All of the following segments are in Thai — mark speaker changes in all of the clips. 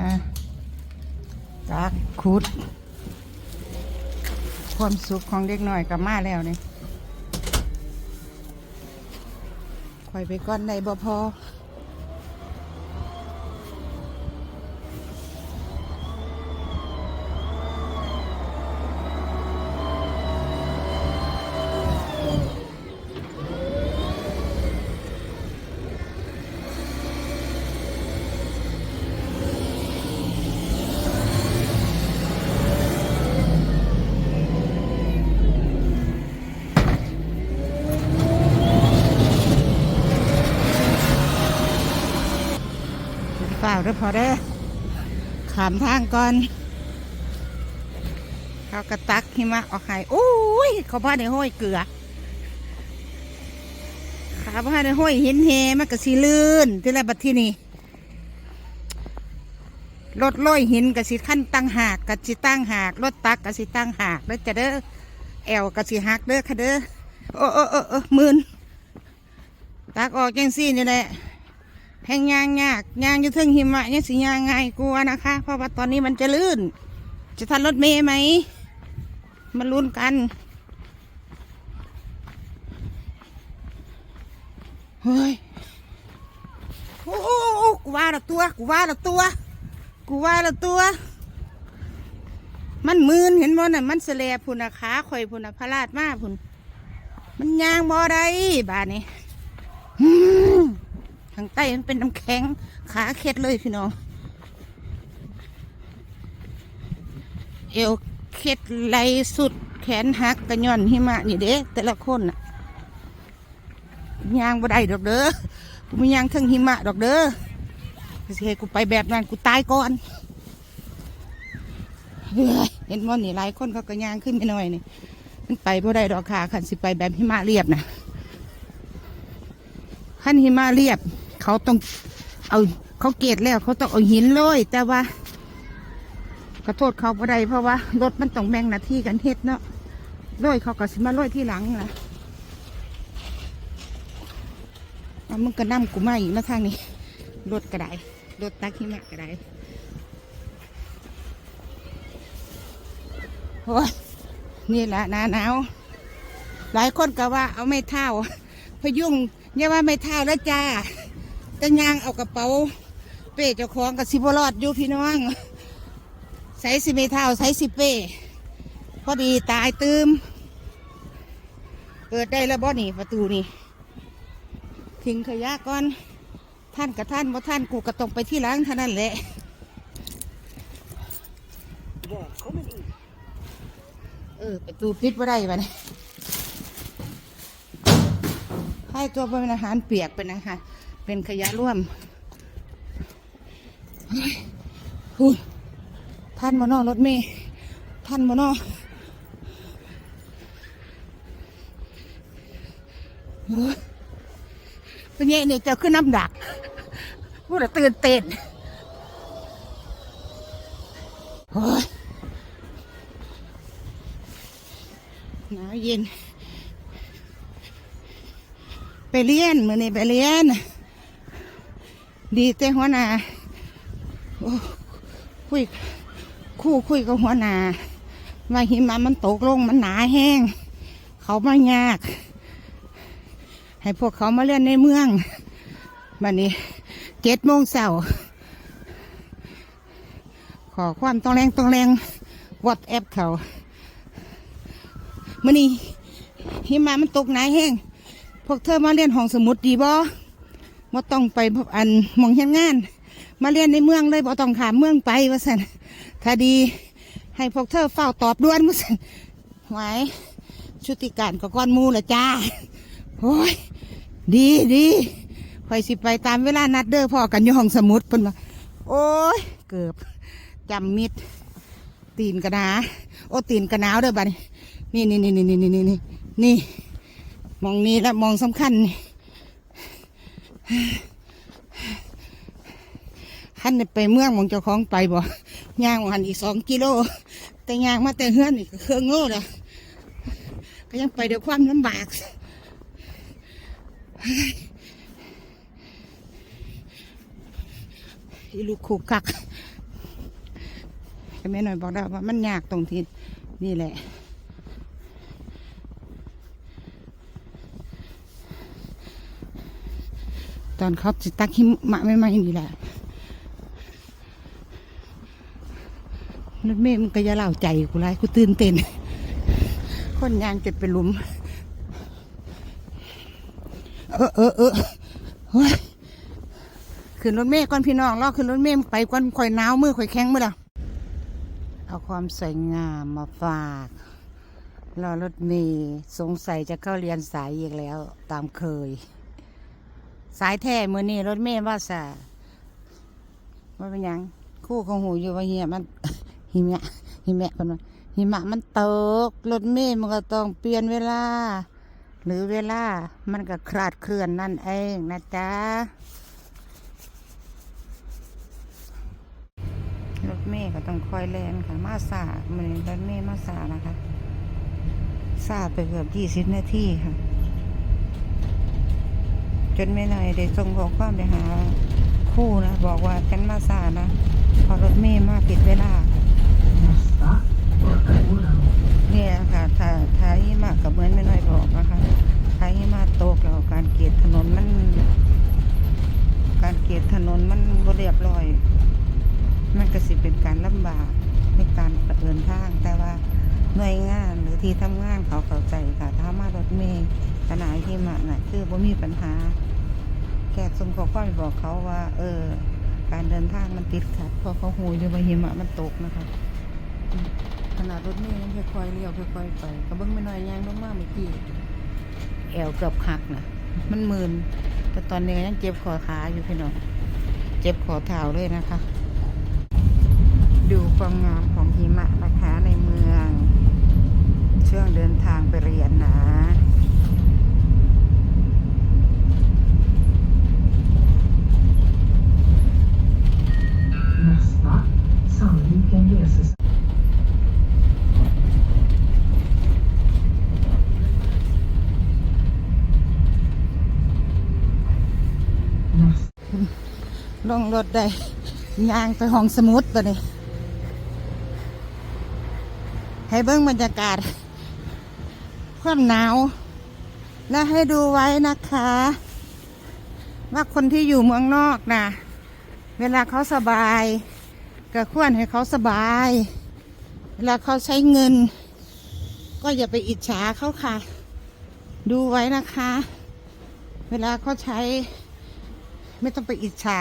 Speaker 1: ฮะจากขุด ความสุขของเด็กน้อยกับมาแล้วนี่คอยไปก้อนในบ่พอ ล่าเด้อพอเด้อขามทางก่อนเขากระตักหิมะออกให้โอ้ยเขาพาในห้อยเกลือขาพาในห้อยหินเฮมันก็สีลื่นที่ไรบัดที่นี่รถลอยหินกับสีขั้นตั้งหากกับสีตั้งหากรถตักกับสีตั้งหากแล้วจะเด้อแอวกับสีหักเด้อค่ะเด้อโอ้โอ้โอ้โอ้มืนตักออกจังซี่นี่แหละ แห้งยางยากยางอยู่เทึงหิมะเนี่ยสิยางง่ายกลัวนะคะ เพราะว่าตอนนี้มันจะลื่น จะทันรถเมย์ไหมมาลุ้นกันเฮ้ยโอ้กูว่าละตัวกูว่าละตัวกูว่าละตัว มันมืนเห็นบ่น่ะมันเสลพุ่นนะขาข่อยพุ่นนะพระราดมาพุ่นมันยางบ่ได้บาดนี้ ทางใต้มันเป็นน้ำแข็งขาเคล็ดเลยพี่น้อง เอวเคล็ดไหลสุดแขนหักกระย่อนหิมะนี่เด้แต่ละคนน่ะยางบ่ได้ดอกเด้อกูไม่ยางเทั้งหิมะดอกเด้อสิให้กูไปแบบนั้นกูตายก่อนเฮ้ยเห็นมันนี่หลายคนเขาก็ยางขึ้นไปหน่อยนี่มันไปบ่ได้ดอกค่ะคันสิไปแบบหิมะเรียบนะขั้นหิมะเรียบ เขาต้องเอาเขาเกตแล้วเขาต้องเอาหินโรยแต่ว่าขอโทษเขาบ่ได้เพราะว่ารถมันต้องแบ่งหน้าที่กันเฮ็ดเนาะโรยเขาก็สิมาโรยที่หลังนะเอามึงก็นั่กูมาอีกนะทางนี้รถกระไดรถตักหิมะกระไดโอ้ยนี่แหละหนาหนาวหลายคนก็ว่าเอาไม่เท่า พยุงอย่าว่าไม่เท่าแล้วจ้า จะยางเอากระเป๋า เป้เจ้าของกับสิบรอดอยู่พี่น้องใส่สิไม่เท่าใส่สิเป้พอดีตายตืมเปิดได้แล้วบ่นี่ประตูนี่ทิ้งขยะก่อนท่านกับท่านบ่ท่านกูก็ต้องไปที่ล้างเท่านั้นแหละเออประตูปิดบ่ได้ปะเนี่ยให้ตัวเป็นอาหารเปียกเป็นอาหาร เป็นขยะร่วมท่านมานอรถเมย์ท่านมานอโอ้ยเป็นไงนี่เจ้าขึ้นน้ำดักพูดแล้วตื่นเต้นโอ้ยหนาวเย็น ไปเรียนมือนี้ไปเรียน ดีแต่หัวหน้าคุยคู่คุยกับหัวหน้าว่าหิมะมันตกลงมันหนาแห้ง เขามายาก ให้พวกเขามาเรียนในเมืองบันนี้เจ็ดโมงเช้าขอความต้องแรงต้องแรงวอทแอปเขามื่อนี้หิมะมันตกหนาแห้ง พวกเธอมาเรียนห้องสมุดดีบ่ บ่ต้องไปอันหมองเห็นงาน มาเรียนในเมืองเลยบ่ต้องขามเมืองไปว่าสันถ้าดีให้พวกเธอเฝ้าตอบด่วนว่าสันไหวชุติการก็ก้อนมูละจ้าโอ้ยดีดีคอยสิไปตามเวลานัดเด้อพ่อกันอยู่ห้องสมุดเพิ่นว่าโอ้ยเกือบจำมิดตีนกระนาโอ้ตีนกระหนาวเด้อบัดนี้นี่นี่นี่นี่นี่นี่นี่นี่มองนี้และมองสำคัญนี่ ขันไปเมืองมองเจ้าของไปบ่ย่างหันอีกสองกิโล แต่ย่างมาแต่เฮือนนี่ก็เครื่องโง่ล้วก็ยังไปด้วยความลำบากอีลูกขู่กักแม่หน่อยบอกแล้วว่ามันยากตรงที่นี่แหละ ตอนเขาจิตักหิมะไม่ไหมนี่แหละรถเมย์มันก็ยาเล่าใจกูไรกูตื่นเต้นคนยางจะไปนลุม เออเออเออเฮ้ยขึ้นรถเมย์ก่อนพี่น้องรอขึ้นรถเมย์ไปก่อนข่อยหนาวมือข่อยแข็งมือละเอาความสวยงามมาฝากรอรถเมย์สงสัยจะเข้าเรียนสายอีกแล้ว ตามเคย สายแท้มือนี่รถเมย์ว่าสาว่าเป็นยังคู่ของหูอยู่ว่าเฮียมันหิมะหิมะคนว่าหิมะมันตกรถเมย์มันก็ต้องเปลี่ยนเวลา หรือเวลา มันก็คลาดเคลื่อนนั่นเองนะจ๊ะรถเมย์ก็ต้องคอยแลนค่ะ มาสามือนรถเมย์มาสานะคะสาไปเกือบยี่สิบนาทีค่ะ จนไม่หน่อยได้ส่งข้อความไปหาคู่นะ บอกว่าฉันมาสานะ พอรถเมย์มาผิดเวลาเนี่ยค่ะถ้าถ้าหิมะกับเหมือนไม่น้อยบอกนะคะถ้าหิมะตกแล้วการเกียรถนนมัน การเกียรถนนมันบ่เรียบร้อย มันก็สิเป็นการลำบากในการประเดินทาง แต่ว่าหน่วยงานหรือที่ทำงานเขาเข้าใจค่ะ ถ้ามารถเมล์ขนาดหิมะน่ะ คือบ่มีปัญหา แค่ส่งข้อความไปบอกเขาว่า เออ การเดินทางมันติดขัดเพราะเขาหูอยู่ว่าหิมะมันตกนะคะขนาดรถเมล์ยังค่อยๆเลี้ยวค่อยๆไปก็เบิ้งไม่น้อยยางลงมาเมื่อกี้แอวเกือบหักนะมันมืนแต่ตอนนี้ยังเจ็บคอขาอยู่พี่น้องเจ็บคอเท้าเลยนะคะ ดูความงามของหิมะนะคะในเมือง ช่วงเดินทางไปเรียนนะ ลงรถได้ยางไปห้องสมุดปะนี่ให้เบิ้งบรรยากาศความหนาว และให้ดูไว้นะคะ ว่าคนที่อยู่เมืองนอกนะเวลาเขาสบายก็ควรให้เขาสบาย เวลาเขาใช้เงิน ก็อย่าไปอิจฉาเขาค่ะ ดูไว้นะคะ เวลาเขาใช้ ไม่ต้องไปอิจฉา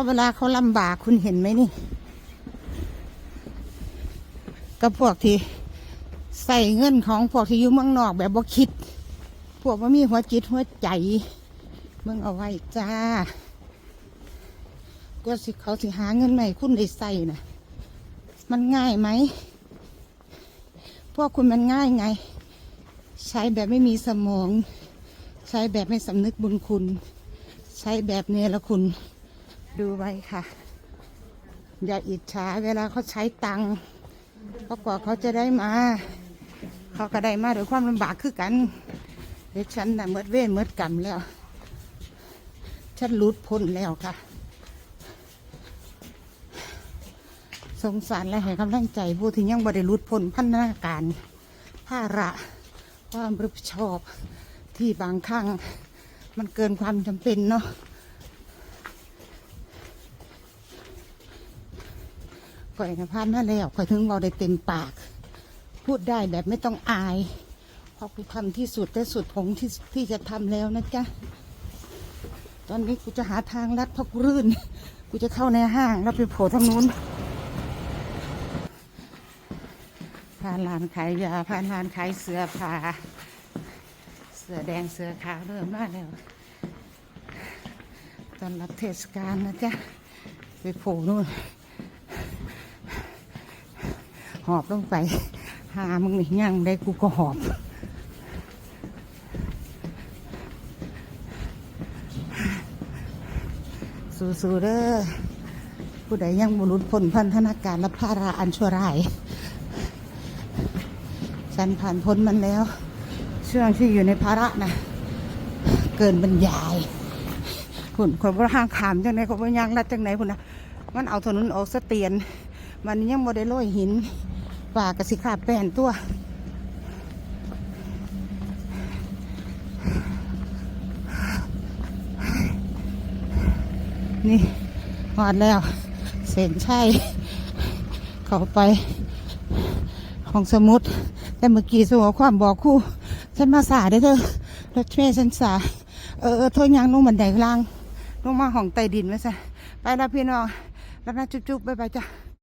Speaker 1: ราะเวลาเขาลำบากคุณเห็นไหมนี่กับพวกที่ใส่เงินของพวกที่อยู่เมืองนอกแบบบ่คิด พวกว่ามีหัวจิตหัวใจเมืองเอาไว้จ้าก็สิเขาสิหาเงินใหม่คุณได้ใส่นะมันง่ายไหม พวกคุณมันง่ายไง ใช้แบบไม่มีสมอง ใช้แบบไม่สำนึกบุญคุณ ใช้แบบเนรคุณ ดูไว้ค่ะ อย่าอิจฉาเวลาเขาใช้ตังค์เพราะกว่าเขาจะได้มา เขาก็ได้มาด้วยความลำบากคือกันเด็กฉันน่ะเมื่อเว้นเมื่อกรรมแล้ว ฉันหลุดพ้นแล้วค่ะ สงสารและให้กำลังใจผู้ที่ยังบริรุดพ้นพันธนาการภาระความรับผิดชอบที่บางครั้งมันเกินความจำเป็นเนาะ ข่อยนะพานมาแล้วข่อยถึงเราได้เต็มปาก พูดได้แบบไม่ต้องอายเพราะกูทำที่สุดแต่สุดของที่ที่จะทำแล้วนะจ๊ะตอนนี้กูจะหาทางลัดเพราะกูรื่น กูจะเข้าในห้างแล้วไปโผล่ทางนู้นผ่านร้านขายยาผ่านร้านขายเสื้อผ้าเสือแดงเสือขาวเริ่มมาแล้วตอนรับเทศกาลนะจ๊ะไปโผล่นู่น หอบลงไปหามึงนี่ยังได้กูก็หอบสู้ๆเด้อผู้ใดยังบุรุษพ้นพันธนาการและภาระอันชั่วร้าย ฉันผ่านพ้นมันแล้ว ช่วงที่อยู่ในภาระนะเกินบรรยายคุณคนว่าห้างขามจังไหนคนว่ายังรัดจังไหนคุณนะมันเอาถนนออกสเตียนวันยังบ่ได้โรยหิน ป่ากระสิขาดแปนตัว นี่หอดแล้ว เส้นชัยเข้าไป ของสมุดแต่เมื่อกี้สู่ความบอกคู่ ฉันมาสาได้เธอรถเมล์ฉันสา เออเออโทษยังลงบันไดล่างลงมาห้องใต้ดินไว้ซะไปแล้วพี่น้องแล้วนะจุ๊บๆบ๊ายบายจ้ะ